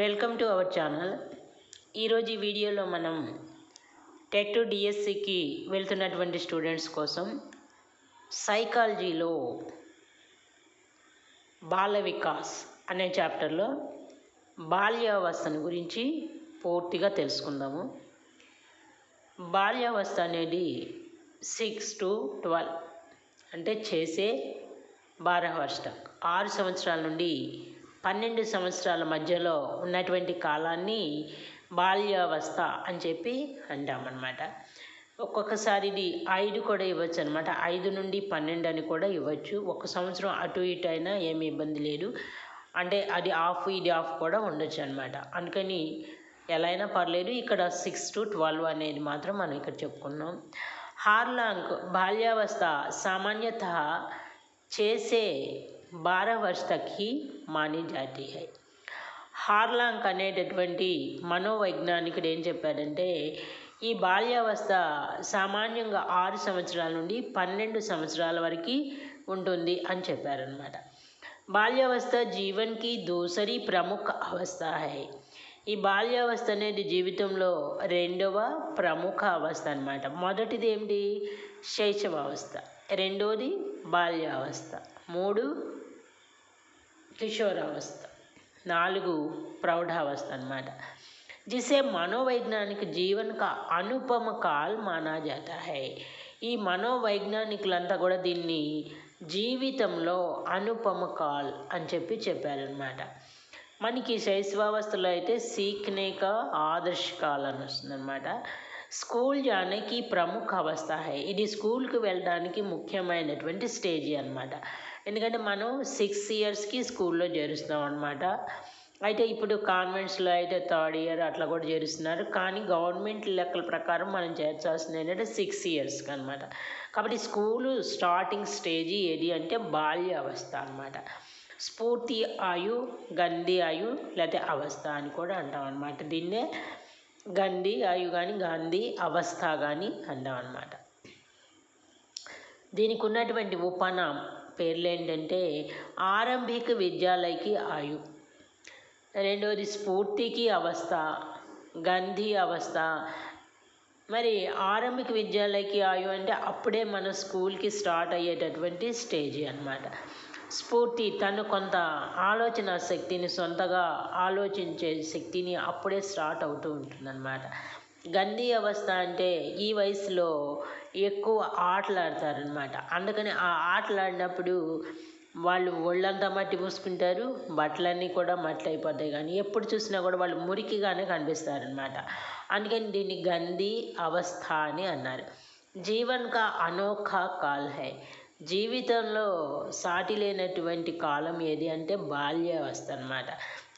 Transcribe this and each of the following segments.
Welcome to our channel. ఈరోజు వీడియోలో మనం టెట్ డిఎస్సికి వెళ్తున్నటువంటి స్టూడెంట్స్ కోసం సైకాలజీలో బాల వికాస్ అనే చాప్టర్లో బాల్యావస్థను గురించి పూర్తిగా తెలుసుకుందాము. బాల్యావస్థ అనేది సిక్స్ టు ట్వెల్వ్ అంటే చేసే బారహవర్ష ఆరు సంవత్సరాల నుండి పన్నెండు సంవత్సరాల మధ్యలో ఉన్నటువంటి కాలాన్ని బాల్యావస్థ అని చెప్పి అంటామన్నమాట. ఒక్కొక్కసారి ఇది ఐదు కూడా ఇవ్వచ్చు అనమాట ఐదు నుండి పన్నెండు అని కూడా ఇవ్వచ్చు. ఒక సంవత్సరం అటు ఇటు అయినా ఏమి ఇబ్బంది లేదు. అంటే అది ఆఫ్ ఇది ఆఫ్ కూడా ఉండొచ్చు అనమాట అందుకని ఎలా అయినా పర్లేదు ఇక్కడ సిక్స్ టు ట్వెల్వ్ అనేది మాత్రం మనం ఇక్కడ చెప్పుకున్నాం. హార్లాంగ్ బాల్యావస్థ సామాన్యత చేసే బారా వర్ష तक మాని జాతి హై హార్లాంక్ అనేటటువంటి మనోవైజ్ఞానికుడు ఏం చెప్పాడంటే ఈ బాల్యావస్థ సామాన్యంగా ఆరు సంవత్సరాల నుండి పన్నెండు సంవత్సరాల వరకు ఉంటుంది అని చెప్పారనమాట బాల్యావస్థ జీవన్కి దూసరి ప్రముఖ అవస్థ హై. ఈ బాల్యావస్థ అనేది జీవితంలో రెండవ ప్రముఖ అవస్థ అనమాట మొదటిది ఏమిటి? శైశవావస్థ. రెండోది బాల్యావస్థ. మూడు కిషోరావస్థ. నాలుగు ప్రౌఢావస్థ అనమాట जिसे మనోవైజ్ఞానిక జీవన్ కా అనుపమ కాల్ మానా జాతా హై. ఈ మనోవైజ్ఞానికులంతా కూడా దీన్ని జీవితంలో అనుపమ కాల్ అని చెప్పి చెప్పారనమాట మనకి శైశవావస్థలో అయితే సీక్నేక ఆదర్శ కాల్ అని వస్తుందన్నమాట. స్కూల్ జానేకి ప్రముఖ అవస్థ హై. ఇది స్కూల్కి వెళ్ళడానికి ముఖ్యమైనటువంటి స్టేజ్ అనమాట ఎందుకంటే మనం సిక్స్ ఇయర్స్కి స్కూల్లో చేరుస్తున్నాం అనమాట అయితే ఇప్పుడు కాన్వెంట్స్లో అయితే థర్డ్ ఇయర్ అట్లా కూడా చేరుస్తున్నారు. కానీ గవర్నమెంట్ లెక్కల ప్రకారం మనం చేర్చాల్సింది ఏంటంటే సిక్స్ ఇయర్స్కి అనమాట కాబట్టి స్కూలు స్టార్టింగ్ స్టేజ్ ఏది అంటే బాల్య అవస్థ అనమాట స్ఫూర్తి ఆయు గంధి ఆయు లేకపోతే అవస్థ అని కూడా అంటాం అనమాట దీన్నే గంధి ఆయు కానీ గాంధీ అవస్థ కానీ అంటాం అనమాట దీనికి ఉన్నటువంటి ఉపనామం పేర్లు ఏంటంటే ఆరంభిక విద్యాలయకి ఆయు. రెండవది స్ఫూర్తికి అవస్థ గంధి అవస్థ. మరి ఆరంభిక విద్యాలయకి ఆయు అంటే అప్పుడే మన స్కూల్కి స్టార్ట్ అయ్యేటటువంటి స్టేజ్ అనమాట స్ఫూర్తి తను కొంత ఆలోచన శక్తిని సొంతగా ఆలోచించే శక్తిని అప్పుడే స్టార్ట్ అవుతూ ఉంటుందన్నమాట. గంధి అవస్థ అంటే ఈ వయసులో ఎక్కువ ఆటలు ఆడతారనమాట అందుకని ఆ ఆటలు ఆడినప్పుడు వాళ్ళు ఒళ్ళంతా మట్టి పూసుకుంటారు బట్టలన్నీ కూడా మట్టి అయిపోతాయి. కానీ ఎప్పుడు చూసినా కూడా వాళ్ళు మురికిగానే కనిపిస్తారనమాట అందుకని దీన్ని గంధి అవస్థ అని అన్నారు. జీవన్ కా అనోఖా కాల్ హై. జీవితంలో సాటి లేనటువంటి కాలం ఏది అంటే బాల్యావస్థ అనమాట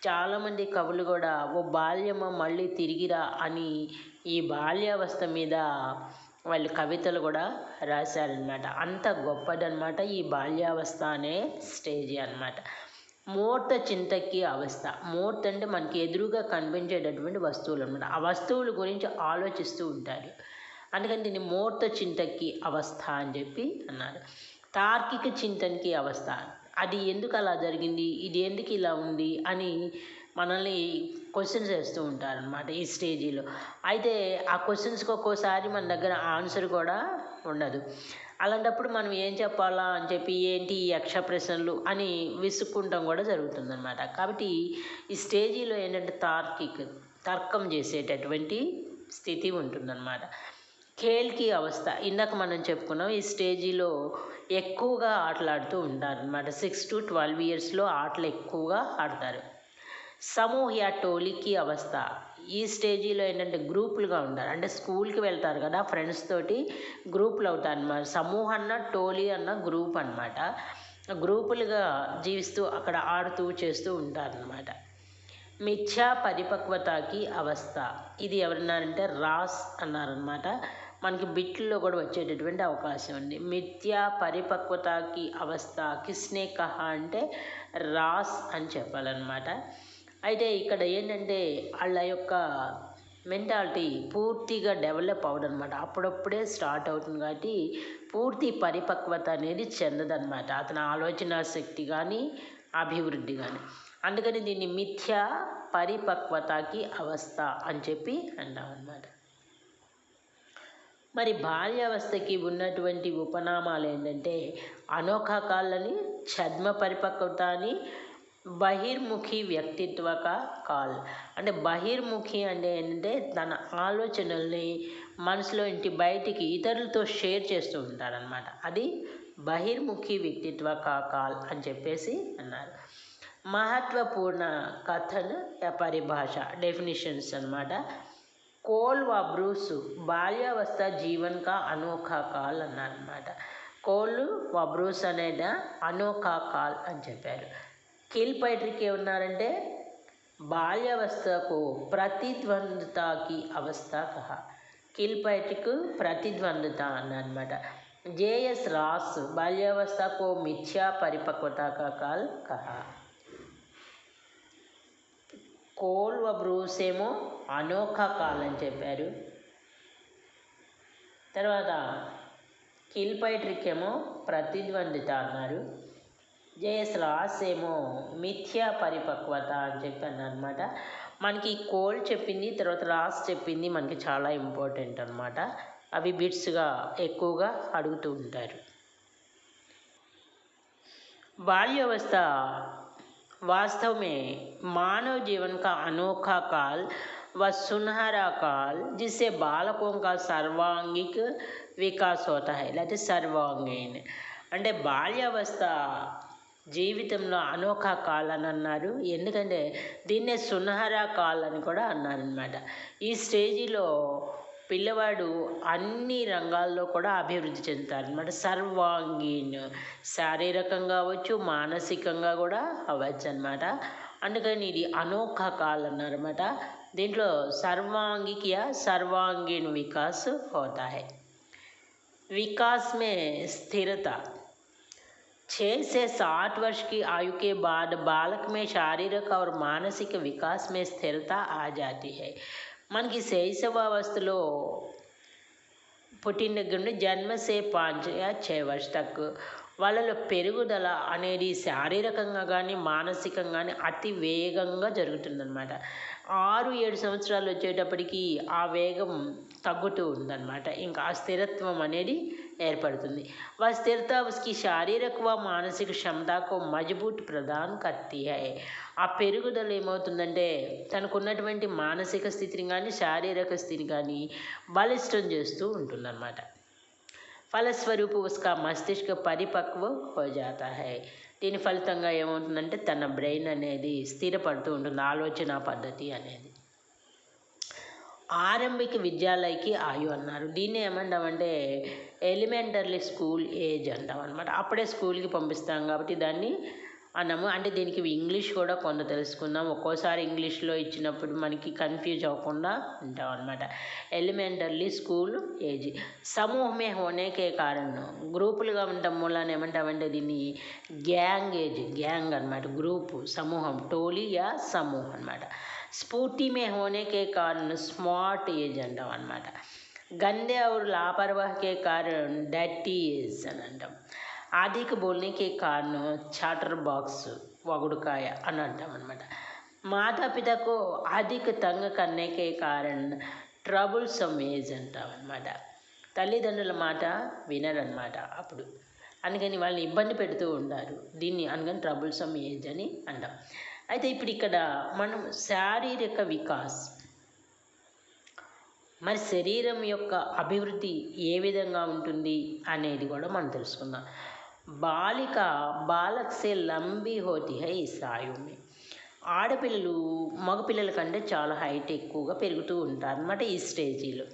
చాలామంది కవులు కూడా ఓ బాల్యమ మళ్ళీ తిరిగిరా అని ఈ బాల్యావస్థ మీద వాళ్ళు కవితలు కూడా రాశారనమాట అంత గొప్పదనమాట ఈ బాల్యావస్థ అనే స్టేజ్ అనమాట మూర్త చింతకి అవస్థ. మూర్త అంటే మనకి ఎదురుగా కనిపించేటటువంటి వస్తువులు అనమాట ఆ వస్తువుల గురించి ఆలోచిస్తూ ఉంటారు. అందుకని దీన్ని మూర్త చింతకి అవస్థ అని చెప్పి అన్నారు. తార్కిక చింతనకి అవస్థ. అది ఎందుకు అలా జరిగింది? ఇది ఎందుకు ఇలా ఉంది? అని మనల్ని క్వశ్చన్స్ వేస్తూ ఉంటారనమాట ఈ స్టేజీలో అయితే ఆ క్వశ్చన్స్కి ఒక్కోసారి మన దగ్గర ఆన్సర్ కూడా ఉండదు. అలాంటప్పుడు మనం ఏం చెప్పాలా అని చెప్పి ఏంటి ఈ యక్ష ప్రశ్నలు అని విసుక్కుంటాం కూడా జరుగుతుందన్నమాట. కాబట్టి ఈ స్టేజీలో ఏంటంటే తార్కిక్ తర్కం చేసేటటువంటి స్థితి ఉంటుందన్నమాట. ఖేల్కి అవస్థ ఇందాక మనం చెప్పుకున్నాం ఈ స్టేజీలో ఎక్కువగా ఆటలాడుతూ ఉంటారు అనమాట సిక్స్ టు ట్వెల్వ్ ఇయర్స్లో ఆటలు ఎక్కువగా ఆడతారు. సమూహ టోలికి అవస్థ. ఈ స్టేజీలో ఏంటంటే గ్రూపులుగా ఉంటారు అంటే స్కూల్కి వెళ్తారు కదా ఫ్రెండ్స్ తోటి గ్రూపులు అవుతారు అనమాట సమూహ అన్న టోలీ అన్న గ్రూప్ అనమాట గ్రూపులుగా జీవిస్తూ అక్కడ ఆడుతూ చేస్తూ ఉంటారు అనమాట మిథ్యా పరిపక్వతకి అవస్థ. ఇది ఎవరన్నారంటే రాస్ అన్నారనమాట మనకి బిట్లో కూడా వచ్చేటటువంటి అవకాశం ఉంది. మిథ్యా పరిపక్వతకి అవస్థ కిస్నే కహా అంటే రాస్ అని చెప్పాలన్నమాట. అయితే ఇక్కడ ఏంటంటే వాళ్ళ యొక్క మెంటాలిటీ పూర్తిగా డెవలప్ అవ్వడం అనమాట అప్పుడప్పుడే స్టార్ట్ అవుతుంది కాబట్టి పూర్తి పరిపక్వత అనేది చెందదనమాట. అతని ఆలోచన శక్తి కానీ అభివృద్ధి కానీ. అందుకని దీన్ని మిథ్య పరిపక్వతకి అవస్థ అని చెప్పి అన్నామన్నమాట మరి బాల్యావస్థకి ఉన్నటువంటి ఉపనామాలు ఏంటంటే అనోఖా కాళ్ళని ఛద్మ పరిపక్వత అని బహిర్ముఖి వ్యక్తిత్వక కాల్. అంటే బహిర్ముఖి అంటే ఏంటంటే తన ఆలోచనల్ని మనసులో ఇంటి బయటికి ఇతరులతో షేర్ చేస్తూ ఉంటారనమాట అది బహిర్ముఖి వ్యక్తిత్వ కాల్ అని చెప్పేసి అన్నారు. మహత్వపూర్ణ కథను పరిభాష డెఫినిషన్స్ అనమాట కోల్ వ బ్రూస్ బాల్యావస్థ జీవన్ కా అనోఖా కాల్ అన్నారనమాట కోల్ వ బ్రూస్ అనేది? అనోఖా కాల్ అని చెప్పారు. కిల్ పైట్రిక్ ఏమన్నారంటే బాల్యావస్థకు ప్రతిద్వంద్వతకి అవస్థ కహ. కిల్ పైట్రిక్ ప్రతిద్వంద్వత అన్నమాట జేఎస్ రాస్ బాల్యావస్థకు మిథ్యా పరిపక్వత కాల్ కహ. కోల్వ బ్రూస్ ఏమో అనోఖా కాల్ అని చెప్పారు. తర్వాత కిల్పైట్రిక్ ఏమో ప్రతిద్వందిత అన్నారు. జేఎస్ రాస్ ఏమో మిథ్యా పరిపక్వత అని చెప్పాను అనమాట మనకి కోల్ చెప్పింది తర్వాత రాస్ చెప్పింది మనకి చాలా ఇంపార్టెంట్ అనమాట అవి బిట్స్గా ఎక్కువగా అడుగుతూ ఉంటారు बाल्यावस्था वास्तव में मानव जीवन का अनोखा काल व सुनहरा काल जिससे बालकों का सर्वांगिक विकास होता है लेकिन सर्वांगीण అంటే బాల్యావస్థ జీవితంలో అనోఖా కాల్ అని అన్నారు ఎందుకంటే దీన్నే సునహరా కాల్ అని కూడా అన్నారనమాట ఈ స్టేజిలో పిల్లవాడు అన్ని రంగాల్లో కూడా అభివృద్ధి చెందుతారు అనమాట సర్వాంగీన్ శారీరకంగా అవ్వచ్చు మానసికంగా కూడా అవ్వచ్చు అనమాట అందుకని ఇది అనోఖ కాల్ అన్నారన్నమాట. దీంట్లో సర్వాంగికియ సర్వాంగీణ వికాస్ హోతాయి. వికాస్మే స్థిరత. छः से साठ वर्ष की आयु के बाद बालक में शारीरिक और मानसिक विकास में स्थिरता आ जाती है మనకి శైశవావస్థలో పుట్టిన దగ్గర నుండి జన్మసే పాంచ్ యా ఛే వర్ష తక్ వాళ్ళలో పెరుగుదల అనేది శారీరకంగా కానీ మానసికంగా కానీ అతి వేగంగా జరుగుతుందన్నమాట ఆరు ఏడు సంవత్సరాలు వచ్చేటప్పటికి ఆ వేగం తగ్గుతూ ఉందన్నమాట ఇంకా ఆ స్థిరత్వం అనేది ఏర్పడుతుంది वह स्थिरता उसकी शारीरिक व मानसिक क्षमता को मजबूत प्रदान करती है ఆ పెరుగుదల ఏమవుతుందంటే తనకున్నటువంటి మానసిక స్థితిని కానీ శారీరక స్థితిని కానీ బలిష్టం చేస్తూ ఉంటుందన్నమాట ఫలస్వరూపు ఉస్కా మస్తిష్క పరిపక్వ హో జాతా హై దీని ఫలితంగా ఏమవుతుందంటే తన బ్రెయిన్ అనేది స్థిరపడుతూ ఉంటుంది ఆలోచన పద్ధతి అనేది ఆరంభిక విద్యాలయకి ఆయు అన్నారు. దీన్ని ఏమంటామంటే ఎలిమెంటరీ స్కూల్ ఏజ్ అంటాం అనమాట అప్పుడే స్కూల్కి పంపిస్తాం కాబట్టి దాన్ని అన్నాము. అంటే దీనికి ఇంగ్లీష్ కూడా కొంత తెలుసుకుందాం. ఒక్కోసారి ఇంగ్లీష్లో ఇచ్చినప్పుడు మనకి కన్ఫ్యూజ్ అవ్వకుండా ఉంటాం అనమాట ఎలిమెంటరీ స్కూల్ ఏజ్ సమూహమే హోనేకే కారణం. గ్రూపులుగా ఉండటం మూలాన ఏమంటామంటే దీన్ని గ్యాంగ్ ఏజ్ గ్యాంగ్ అనమాట గ్రూపు సమూహం. టోలీ యా సమూహం అనమాట स्फूर्ति में होने के कारण स्मार्ट एज అంటాం అనమాట गंदे और लापरवाह के कारण डैटी एज అని అంటాం अधिक बोलने के कारण चाटर बॉक्स वगुड़काय అని అంటాం అనమాట माता पिता को अधिक तंग करने के कारण ట్రబుల్ సమ్ ఏజ్ అంటాం అనమాట తల్లిదండ్రుల మాట వినరనమాట అప్పుడు అందుకని వాళ్ళని ఇబ్బంది పెడుతూ ఉంటారు దీన్ని అందుకని ట్రబుల్ సమ్ ఏజ్ అని అంటాం అయితే ఇప్పుడు ఇక్కడ మనం శారీరక వికాస్. మరి శరీరం యొక్క అభివృద్ధి ఏ విధంగా ఉంటుంది అనేది కూడా మనం తెలుసుకుందాం. బాలిక బాలక్సే లంబి హోతి హై సాయుమి ఆడపిల్లలు మగపిల్లల కంటే చాలా హైట్ ఎక్కువగా పెరుగుతూ ఉంటారు అనమాట ఈ స్టేజీలో.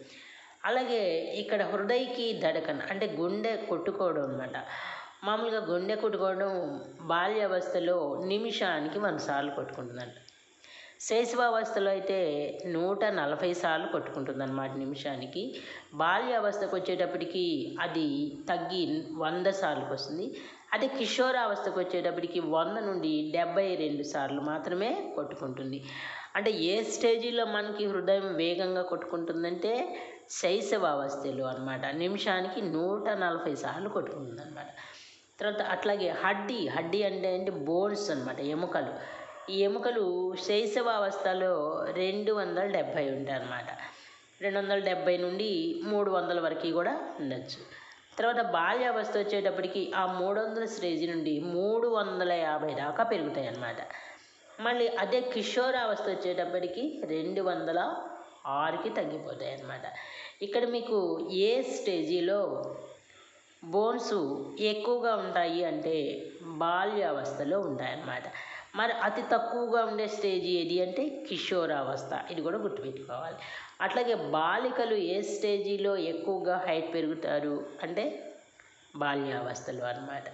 అలాగే ఇక్కడ హృదయకి దడకన్ అంటే గుండె కొట్టుకోవడం అనమాట మామూలుగా గుండె కొట్టుకోవడం బాల్యావస్థలో నిమిషానికి వంద సార్లు కొట్టుకుంటుందంట. శైశవావస్థలో అయితే నూట నలభై సార్లు కొట్టుకుంటుందన్నమాట నిమిషానికి. బాల్యావస్థకు వచ్చేటప్పటికి అది తగ్గి వంద సార్లకు వస్తుంది. అదే కిషోరావస్థకు వచ్చేటప్పటికి వంద నుండి డెబ్బై రెండు సార్లు మాత్రమే కొట్టుకుంటుంది. అంటే ఏ స్టేజీలో మనకి హృదయం వేగంగా కొట్టుకుంటుందంటే శైశవావస్థలో అనమాట నిమిషానికి నూట నలభై సార్లు కొట్టుకుంటుంది అనమాట తర్వాత అట్లాగే హడ్డీ హడ్డీ అంటే ఏంటి? బోన్స్ అనమాట ఎముకలు. ఈ ఎముకలు శైశవావస్థలో రెండు వందల డెబ్భై ఉంటాయి అన్నమాట. రెండు వందల డెబ్భై నుండి మూడు వందల వరకు కూడా ఉండొచ్చు. తర్వాత బాల్యావస్థ వచ్చేటప్పటికి ఆ మూడు వందల స్టేజ్ నుండి మూడు వందల యాభై దాకా పెరుగుతాయి అన్నమాట. మళ్ళీ అదే కిషోరావస్థ వచ్చేటప్పటికి రెండు వందల ఆరుకి తగ్గిపోతాయి అన్నమాట. ఇక్కడ మీకు ఏ స్టేజీలో బోన్స్ ఎక్కువగా ఉంటాయి అంటే బాల్యావస్థలో ఉంటాయన్నమాట. మరి అతి తక్కువగా ఉండే స్టేజ్ ఏది అంటే కిషోరావస్థ. ఇది కూడా గుర్తుపెట్టుకోవాలి. అట్లాగే బాలికలు ఏ స్టేజీలో ఎక్కువగా హైట్ పెరుగుతారు అంటే బాల్యావస్థలో అన్నమాట.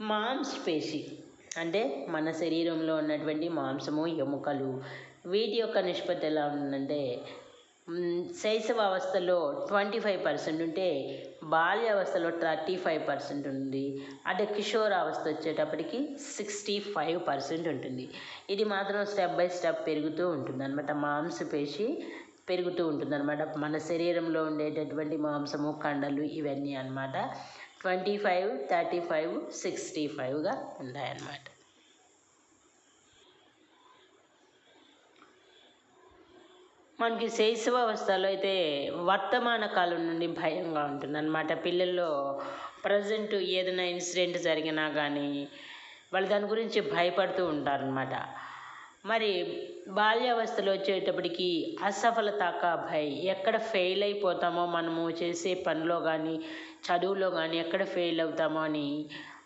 మాంసపేశి అంటే మన శరీరంలో ఉన్నటువంటి మాంసము ఎముకలు వీటి యొక్క నిష్పత్తి ఎలా ఉందంటే శైశవావస్థలో ట్వంటీ ఫైవ్ పర్సెంట్ ఉంటే బాల్యావస్థలో థర్టీ ఫైవ్ పర్సెంట్ ఉంది. అంటే కిషోరావస్థ వచ్చేటప్పటికి సిక్స్టీ ఫైవ్ పర్సెంట్ ఉంటుంది. ఇది మాత్రం స్టెప్ బై స్టెప్ పెరుగుతూ ఉంటుంది అనమాట మాంసపేశి పెరుగుతూ ఉంటుంది అనమాట మన శరీరంలో ఉండేటటువంటి మాంసము కండలు ఇవన్నీ అన్నమాట. Twenty five thirty five sixty ఫైవ్గా ఉంటాయన్నమాట మనకి శైశవావస్థలో అయితే వర్తమాన కాలం నుండి భయంగా ఉంటుందన్నమాట. పిల్లల్లో ప్రజెంట్ ఏదైనా ఇన్సిడెంట్ జరిగినా కానీ వాళ్ళు దాని గురించి భయపడుతూ ఉంటారనమాట మరి బాల్యావస్థలో వచ్చేటప్పటికి అసఫలత కా భయ్? ఎక్కడ ఫెయిల్ అయిపోతామో మనము చేసే పనిలో కానీ చదువులో కానీ ఎక్కడ ఫెయిల్ అవుతామో అని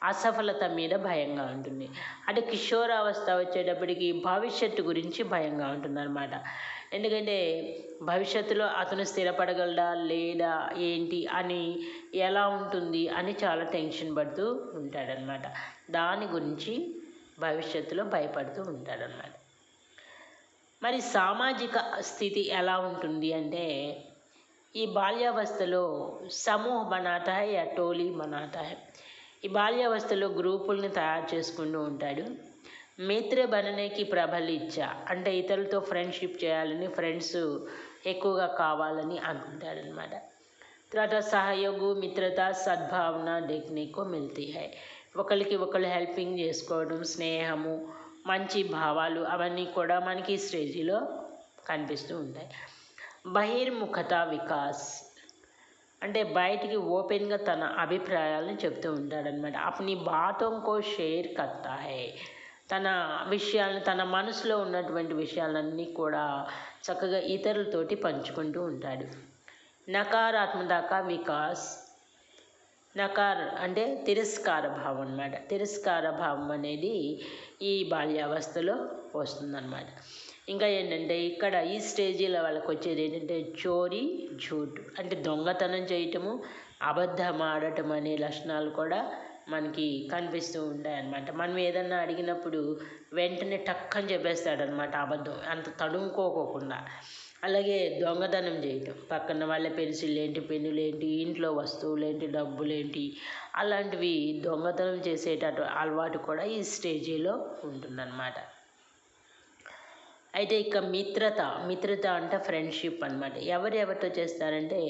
అసఫలత మీద భయంగా ఉంటుంది. అంటే కిషోరావస్థ వచ్చేటప్పటికి భవిష్యత్తు గురించి భయంగా ఉంటుందన్నమాట. ఎందుకంటే భవిష్యత్తులో అతను స్థిరపడగలడా లేదా ఏంటి అని ఎలా ఉంటుంది అని చాలా టెన్షన్ పడుతూ ఉంటాడనమాట దాని గురించి భవిష్యత్తులో భయపడుతూ ఉంటాడనమాట మరి సామాజిక స్థితి ఎలా ఉంటుంది అంటే ఈ బాల్యావస్థలో సమూహ బనాతా హై యా టోలీ బనాతా హై ఈ బాల్యావస్థలో గ్రూపుల్ని తయారు చేసుకుంటూ ఉంటాడు. మిత్ర బననేకి ప్రబలిచ్చ అంటే ఇతరులతో ఫ్రెండ్షిప్ చేయాలని ఫ్రెండ్స్ ఎక్కువగా కావాలని అనుకుంటాడనమాట తర్వాత సహయోగు మిత్రత సద్భావన టెక్నిక్ మిల్తీ హై ఒకరికి ఒకరు హెల్పింగ్ చేసుకోవడం స్నేహము మంచి భావాలు అవన్నీ కూడా మనకి స్టేజీలో కనిపిస్తూ ఉంటాయి. బహిర్ముఖత వికాస్ అంటే బయటికి ఓపెన్గా తన అభిప్రాయాలను చెప్తూ ఉంటాడనమాట అప్ని బాతోంకో షేర్ కత్తా హై. తన విషయాలను తన మనసులో ఉన్నటువంటి విషయాలన్నీ కూడా చక్కగా ఇతరులతోటి పంచుకుంటూ ఉంటాడు. నకారాత్మక వికాస్ నకార్ అంటే తిరస్కార భావం అనమాట తిరస్కార భావం అనేది ఈ బాల్యావస్థలో వస్తుందన్నమాట. ఇంకా ఏంటంటే ఇక్కడ ఈ స్టేజీలో వాళ్ళకి వచ్చేది ఏంటంటే చోరీ జూట్ అంటే దొంగతనం చేయటము అబద్ధం ఆడటం అనే లక్షణాలు కూడా మనకి కనిపిస్తూ ఉంటాయన్నమాట. మనం ఏదన్నా అడిగినప్పుడు వెంటనే టక్కని చెప్పేస్తాడనమాట అబద్ధం. అంత తడుముకోకోకుండా. అలాగే దొంగతనం చేయటం. పక్కన వాళ్ళ పెన్సిల్ ఏంటి పెన్నులు ఏంటి ఇంట్లో వస్తువులు ఏంటి అలాంటివి దొంగతనం చేసేటట్టు అలవాటు కూడా ఈ స్టేజీలో ఉంటుందన్నమాట. అయితే ఇక మిత్రత మిత్రత అంటే ఫ్రెండ్షిప్ అనమాట ఎవరు ఎవరితో చేస్తారంటే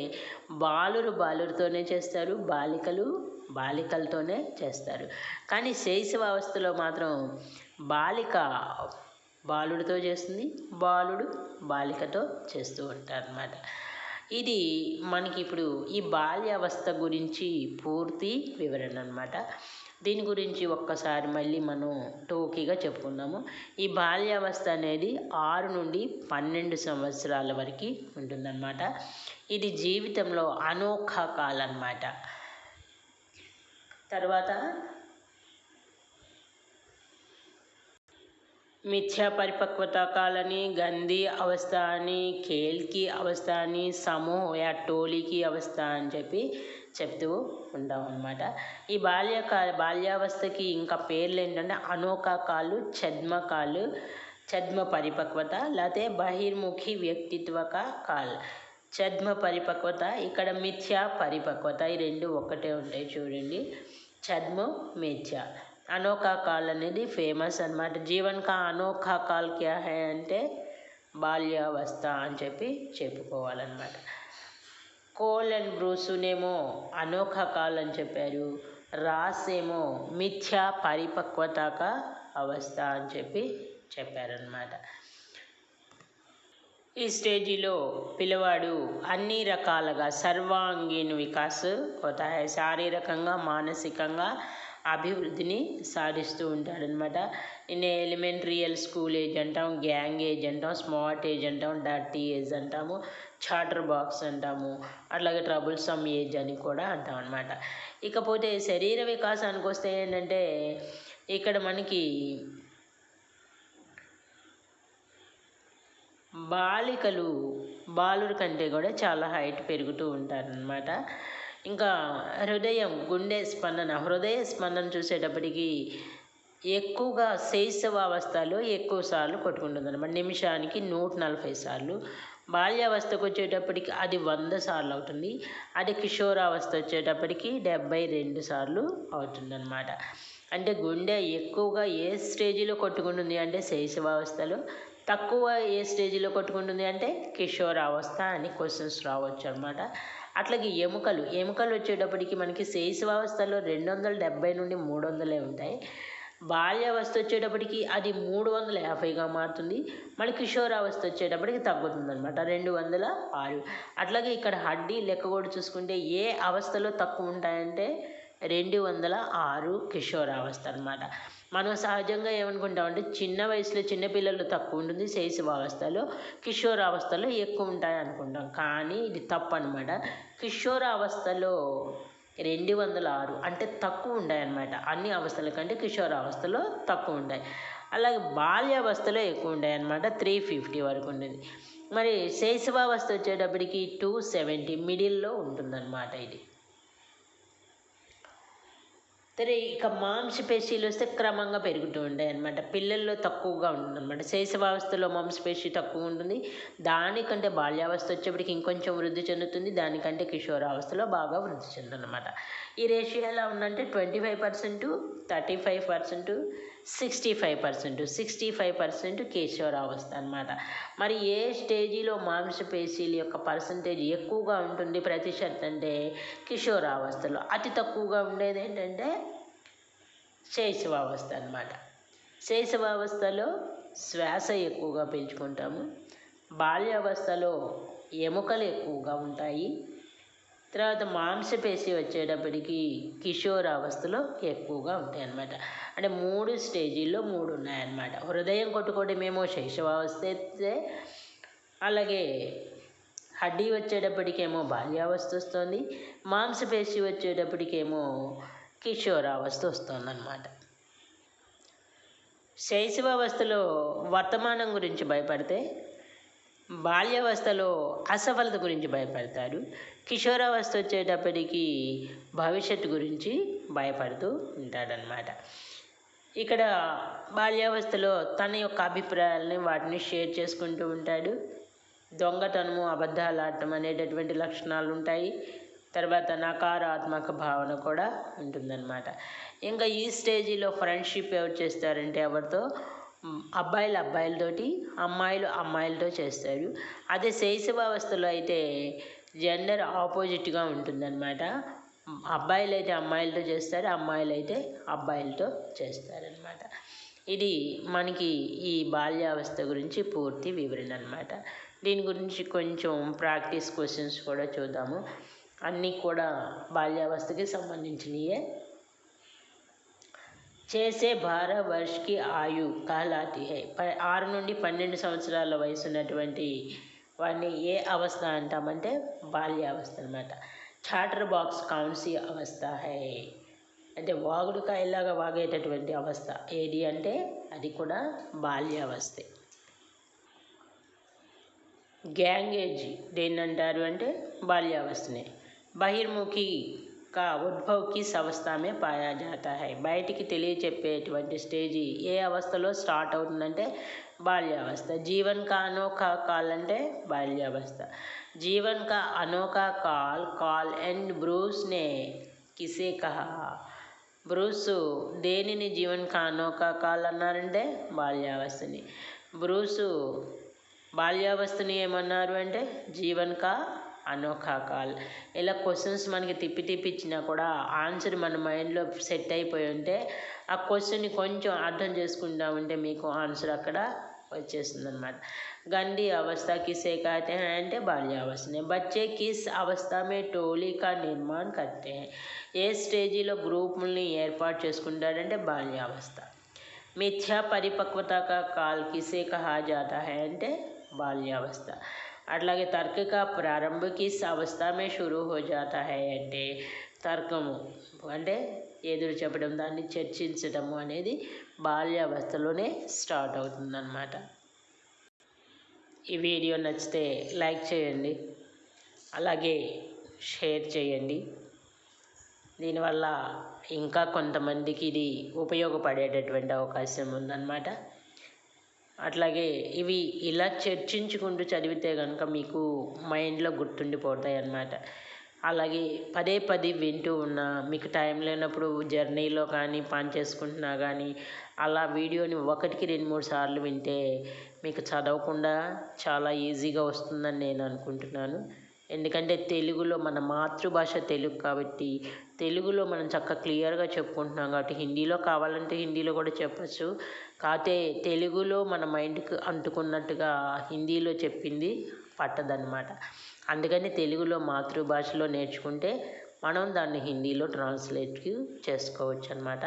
బాలురు బాలురితోనే చేస్తారు బాలికలు బాలికలతోనే చేస్తారు. కానీ శైశవావస్థలో మాత్రం బాలిక బాలుడితో చేస్తుంది బాలుడు బాలికతో చేస్తూ ఉంటారు అన్నమాట ఇది మనకి ఇప్పుడు ఈ బాల్యావస్థ గురించి పూర్తి వివరణ అనమాట దీని గురించి ఒక్కసారి మళ్ళీ మనం టోకీగా చెప్పుకుందాము. ఈ బాల్యావస్థ అనేది ఆరు నుండి పన్నెండు సంవత్సరాల వరకు ఉంటుందన్నమాట. ఇది జీవితంలో అనోఖ కాలం అన్నమాట తర్వాత మిథ్యా పరిపక్వత కాలని గంధీ అవస్థ అని కేల్కి అవస్థ అని సమూహ యా టోలీకి అవస్థ అని చెప్పి చెప్తూ ఉంటాం అనమాట ఈ బాల్యకాల బాల్యావస్థకి ఇంకా పేర్లు ఏంటంటే అనోకాకాలు ఛద్మకాలు ఛద్మ పరిపక్వత లేకపోతే బహిర్ముఖి వ్యక్తిత్వక కాల్. ఛద్మ పరిపక్వత ఇక్కడ మిథ్యా పరిపక్వత ఈ రెండు ఒక్కటే ఉంటాయి చూడండి. ఛద్మ మిథ్య. అనోఖా కాల్ అనేది ఫేమస్ అనమాట జీవన్ కా అనోఖా కాల్ క్యా హే అంటే బాల్యావస్థ అని చెప్పి చెప్పుకోవాలన్నమాట. కోల్ అండ్ బ్రూసునేమో అనోఖా కాల్ అని చెప్పారు. రాస్ ఏమో మిథ్యా పరిపక్వతక అవస్థ అని చెప్పి చెప్పారనమాట ఈ స్టేజిలో పిల్లవాడు అన్ని రకాలుగా సర్వాంగీణ వికాస్ పోతాయి శారీరకంగా మానసికంగా అభివృద్ధిని సాధిస్తూ ఉంటాడనమాట నేను ఎలిమెంటరీ స్కూల్ ఏజ్ అంటాం గ్యాంగ్ ఏజ్ అంటాం స్మార్ట్ ఏజ్ అంటాం డర్టీ ఏజ్ అంటాము చార్టర్ బాక్స్ అంటాము అట్లాగే ట్రబుల్ సమ్ ఏజ్ అని కూడా అంటాం అనమాట ఇకపోతే శరీర వికాసానికి వస్తే ఏంటంటే ఇక్కడ మనకి బాలికలు బాలుడి కంటే కూడా చాలా హైట్ పెరుగుతూ ఉంటారనమాట ఇంకా హృదయం గుండె స్పందన హృదయ స్పందన చూసేటప్పటికి ఎక్కువగా శైశవావస్థలో ఎక్కువ సార్లు కొట్టుకుంటుంది అనమాట నిమిషానికి నూట నలభై సార్లు బాల్యావస్థకు వచ్చేటప్పటికి అది వంద సార్లు అవుతుంది అది కిషోరావస్థ వచ్చేటప్పటికి డెబ్బై రెండు సార్లు అవుతుందన్నమాట. అంటే గుండె ఎక్కువగా ఏ స్టేజిలో కొట్టుకుంటుంది అంటే శైశవావస్థలో తక్కువ ఏ స్టేజీలో కొట్టుకుంటుంది అంటే కిషోరావస్థ అని క్వశ్చన్స్ రావచ్చు అనమాట అట్లాగే ఎముకలు ఎముకలు వచ్చేటప్పటికి మనకి శైశవావస్థలో రెండు వందల డెబ్బై నుండి మూడు వందలే ఉంటాయి. బాల్యావస్థ వచ్చేటప్పటికి అది మూడు వందల యాభైగా మారుతుంది. మళ్ళీ కిషోరావస్థ వచ్చేటప్పటికి తగ్గుతుంది అనమాట రెండు వందల ఆరు అట్లాగే ఇక్కడ హడ్డీ లెక్క కూడా చూసుకుంటే ఏ అవస్థలో తక్కువ ఉంటాయంటే రెండు వందల ఆరు కిషోరావస్థ అనమాట మనం సహజంగా ఏమనుకుంటామంటే చిన్న వయసులో చిన్నపిల్లలు తక్కువ ఉంటుంది శైశవావస్థలో కిషోరావస్థలో ఎక్కువ ఉంటాయి అనుకుంటాం కానీ ఇది తప్పు అనమాట కిషోరావస్థలో రెండు వందల ఆరు అంటే తక్కువ ఉంటాయి అన్నమాట అన్ని అవస్థల కంటే కిషోరావస్థలో తక్కువ ఉండాయి. అలాగే బాల్యావస్థలో ఎక్కువ ఉంటాయి అన్నమాట త్రీ ఫిఫ్టీ వరకు ఉండేది. మరి శైశవావస్థ వచ్చేటప్పటికి టూ సెవెంటీ మిడిల్లో ఉంటుందన్నమాట ఇది. సరే ఇక మాంసపేశీలు వస్తే క్రమంగా పెరుగుతూ ఉంటాయి అనమాట పిల్లల్లో తక్కువగా ఉంటుంది అనమాట శైశవావస్థలో మాంసపేశి తక్కువ ఉంటుంది. దానికంటే బాల్యావస్థ వచ్చేప్పటికి ఇంకొంచెం వృద్ధి చెందుతుంది. దానికంటే కిషోరావస్థలో బాగా వృద్ధి చెందుతుందన్నమాట ఈ రేషియో ఎలా ఉందంటే twenty five percent thirty five percent sixty five percent sixty five percent కేశవరావస్థ అనమాట మరి ఏ స్టేజీలో మాంసపేశీల యొక్క పర్సంటేజ్ ఎక్కువగా ఉంటుంది ప్రతిశతం అంటే కిషోరావస్థలో అతి తక్కువగా ఉండేది ఏంటంటే శైశవావస్థ అనమాట శైశవావస్థలో శ్వాస ఎక్కువగా పెంచుకుంటాము బాల్యావస్థలో ఎముకలు ఎక్కువగా ఉంటాయి తర్వాత మాంసపేశి వచ్చేటప్పటికి కిషోరావస్థలో ఎక్కువగా ఉంటాయి అన్నమాట అంటే మూడు స్టేజీల్లో మూడు ఉన్నాయన్నమాట హృదయం కొట్టుకోవడమేమో శైశవావస్థ అయితే అలాగే హడ్డీ వచ్చేటప్పటికేమో బాల్యావస్థ వస్తుంది మాంసపేశి వచ్చేటప్పటికేమో కిషోరావస్థ వస్తుందన్నమాట. శైశవావస్థలో వర్తమానం గురించి భయపడితే బాల్యావస్థలో అసఫలత గురించి భయపడతారు కిషోరావస్థ వచ్చేటప్పటికి భవిష్యత్తు గురించి భయపడుతూ ఉంటాడనమాట ఇక్కడ బాల్యావస్థలో తన యొక్క అభిప్రాయాలని వాటిని షేర్ చేసుకుంటూ ఉంటాడు. దొంగతనము అబద్ధాలు ఆడటం అనేటటువంటి లక్షణాలు ఉంటాయి తర్వాత నకారాత్మక భావన కూడా ఉంటుందన్నమాట. ఇంకా ఈ స్టేజీలో ఫ్రెండ్షిప్ ఎవరు చేస్తారంటే ఎవరితో? అబ్బాయిలు అబ్బాయిలతోటి అమ్మాయిలు అమ్మాయిలతో చేస్తారు. అదే శైశవావస్థలో అయితే జెండర్ ఆపోజిట్గా ఉంటుందన్నమాట. అబ్బాయిలు అయితే అమ్మాయిలతో చేస్తారు అమ్మాయిలు అయితే అబ్బాయిలతో చేస్తారనమాట ఇది మనకి ఈ బాల్యావస్థ గురించి పూర్తి వివరణ అనమాట దీని గురించి కొంచెం ప్రాక్టీస్ క్వశ్చన్స్ కూడా చూద్దాము. అన్నీ కూడా బాల్యావస్థకి సంబంధించినయే. చేసే బారా వర్ష్కి ఆయు కాలాతి హై ప- ఆరు నుండి పన్నెండు సంవత్సరాల వయసు ఉన్నటువంటి వాడిని ఏ అవస్థ అంటామంటే బాల్యావస్థ అనమాట చాటర్ బాక్స్ కౌన్సీ అవస్థ హై. అంటే వాగుడుకాయలాగా వాగేటటువంటి అవస్థ ఏది అంటే అది కూడా బాల్యావస్థే. గ్యాంగేజ్ దేన్ని అంటారు అంటే బాల్యావస్థనే. బహిర్ముఖి కా ఉద్భవ్ కిస్ అవస్థ మే పాయా జాతా హై. బయటికి తెలియచెప్పేటువంటి స్టేజీ ఏ అవస్థలో స్టార్ట్ అవుతుందంటే బాల్యావస్థ. జీవన్ కా అనోఖా కాల్ అంటే బాల్యావస్థ. జీవన్ కా అనోఖా కాల్ కాల్ అండ్ బ్రూస్ నే కిసే కహా. బ్రూస్ దేనిని జీవన్ కా అనోఖా కాల్ అన్నారంటే బాల్యావస్థని. బ్రూసు బాల్యావస్థని ఏమన్నారు అంటే జీవన్ కా అనోఖా కాల్ ఇలా క్వశ్చన్స్ మనకి తిప్పి తిప్పి ఇచ్చినా కూడా ఆన్సర్ మన మైండ్లో సెట్ అయిపోయి ఉంటే ఆ క్వశ్చన్ని కొంచెం అర్థం చేసుకుంటా ఉంటే మీకు ఆన్సర్ అక్కడ వచ్చేస్తుంది అనమాట గండి అవస్థ కిసే कहते हैं అంటే బాల్యావస్థనే బచ్చే కిస్ అవస్థ మే టోలీ కా నిర్మాణ్ కర్తే हैं ఏ స్టేజీలో గ్రూపుల్ని ఏర్పాటు చేసుకుంటాడంటే బాల్యావస్థ మిథ్యా పరిపక్వత కా కాల్ కిసే కహా జాతా హై అంటే బాల్యావస్థ అట్లాగే తర్క ప్రారంభ కిస్ షురు మే షురూ అంటే తర్కము. అంటే ఎదురు చెప్పడం దాన్ని చర్చించడము అనేది బాల్యావస్థలోనే స్టార్ట్ అవుతుందన్నమాట. ఈ వీడియో నచ్చితే లైక్ చేయండి అలాగే షేర్ చేయండి. దీనివల్ల ఇంకా కొంతమందికి ఇది ఉపయోగపడేటటువంటి అవకాశం ఉందన్నమాట. అట్లాగే ఇవి ఇలా చర్చించుకుంటూ చదివితే కనుక మీకు మైండ్లో గుర్తుండిపోతాయి అన్నమాట అలాగే పదే పదే వింటూ ఉన్నా మీకు టైం లేనప్పుడు జర్నీలో కానీ పని చేసుకుంటున్నా కానీ అలా వీడియోని ఒకటికి రెండు మూడు సార్లు వింటే మీకు చదవకుండా చాలా ఈజీగా వస్తుందని నేను అనుకుంటున్నాను. ఎందుకంటే తెలుగులో మన మాతృభాష తెలుగు కాబట్టి తెలుగులో మనం చక్కగా క్లియర్గా చెప్పుకుంటున్నాం కాబట్టి హిందీలో కావాలంటే హిందీలో కూడా చెప్పచ్చు. కాకపోతే తెలుగులో మన మైండ్కి అంటుకున్నట్టుగా హిందీలో చెప్పింది పట్టదన్నమాట. అందుకని తెలుగులో మాతృభాషలో నేర్చుకుంటే మనం దాన్ని హిందీలో ట్రాన్స్లేట్ చేసుకోవచ్చు అనమాట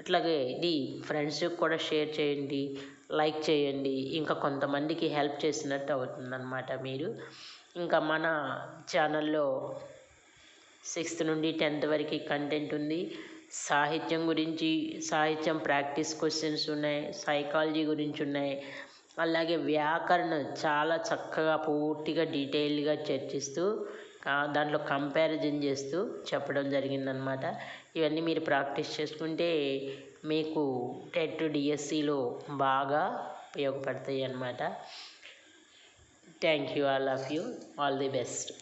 అట్లాగే ఇది ఫ్రెండ్స్కి కూడా షేర్ చేయండి లైక్ చేయండి. ఇంకా కొంతమందికి హెల్ప్ చేసినట్టు అవుతుందన్నమాట మీరు. ఇంకా మన ఛానల్లో సిక్స్త్ నుండి టెన్త్ వరకు కంటెంట్ ఉంది. సాహిత్యం గురించి సాహిత్యం ప్రాక్టీస్ క్వశ్చన్స్ ఉన్నాయి సైకాలజీ గురించి ఉన్నాయి. అలాగే వ్యాకరణం చాలా చక్కగా పూర్తిగా డీటెయిల్గా చర్చిస్తూ దాంట్లో కంపారిజన్ చేస్తూ చెప్పడం జరిగిందనమాట ఇవన్నీ మీరు ప్రాక్టీస్ చేసుకుంటే మీకు టెట్ డిఎస్సిలో బాగా ఉపయోగపడతాయి అన్నమాట Thank you. I love you. All the best.